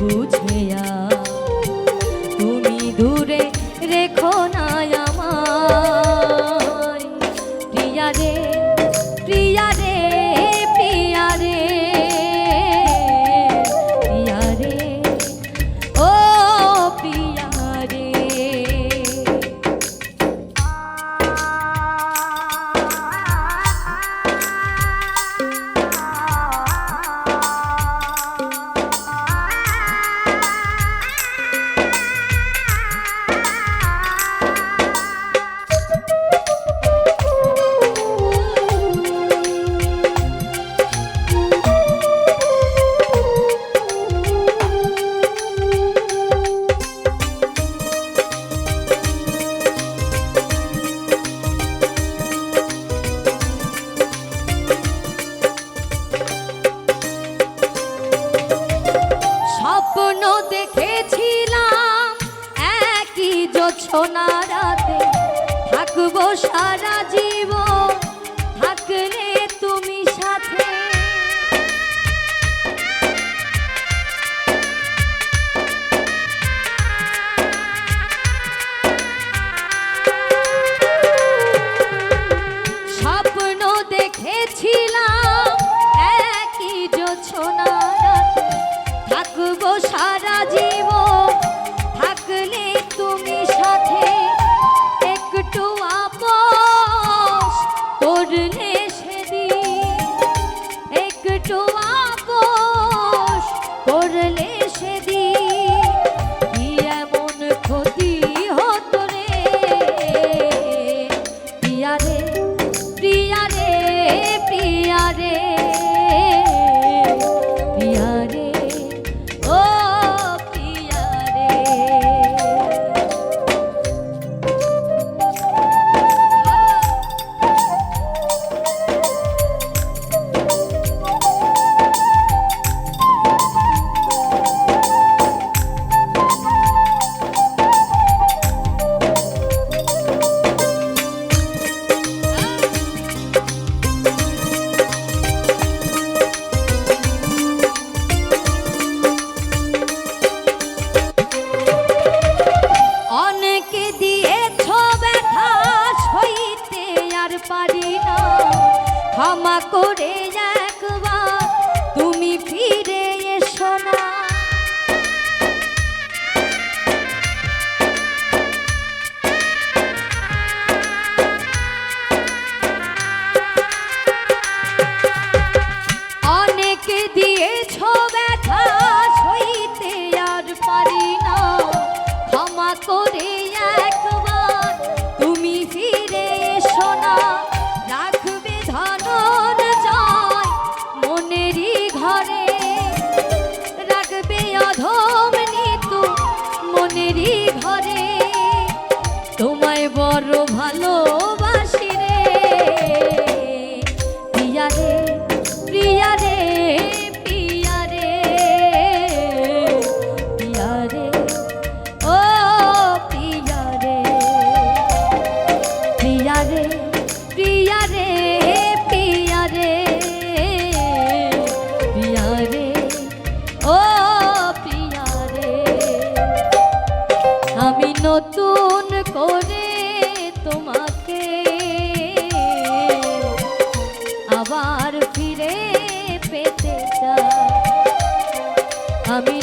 বুঝেয়া থাকব সারা জীবন। করো ভালো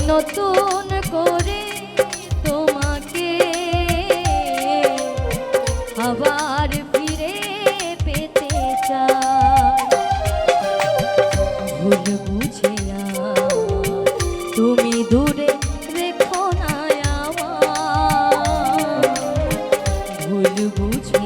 নতুন করে তোমাকে আবার ফিরে পেতে চাই। ভুল বুঝে তুমি দূরে রেখো না আমার ভুল বুঝে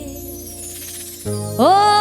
Oh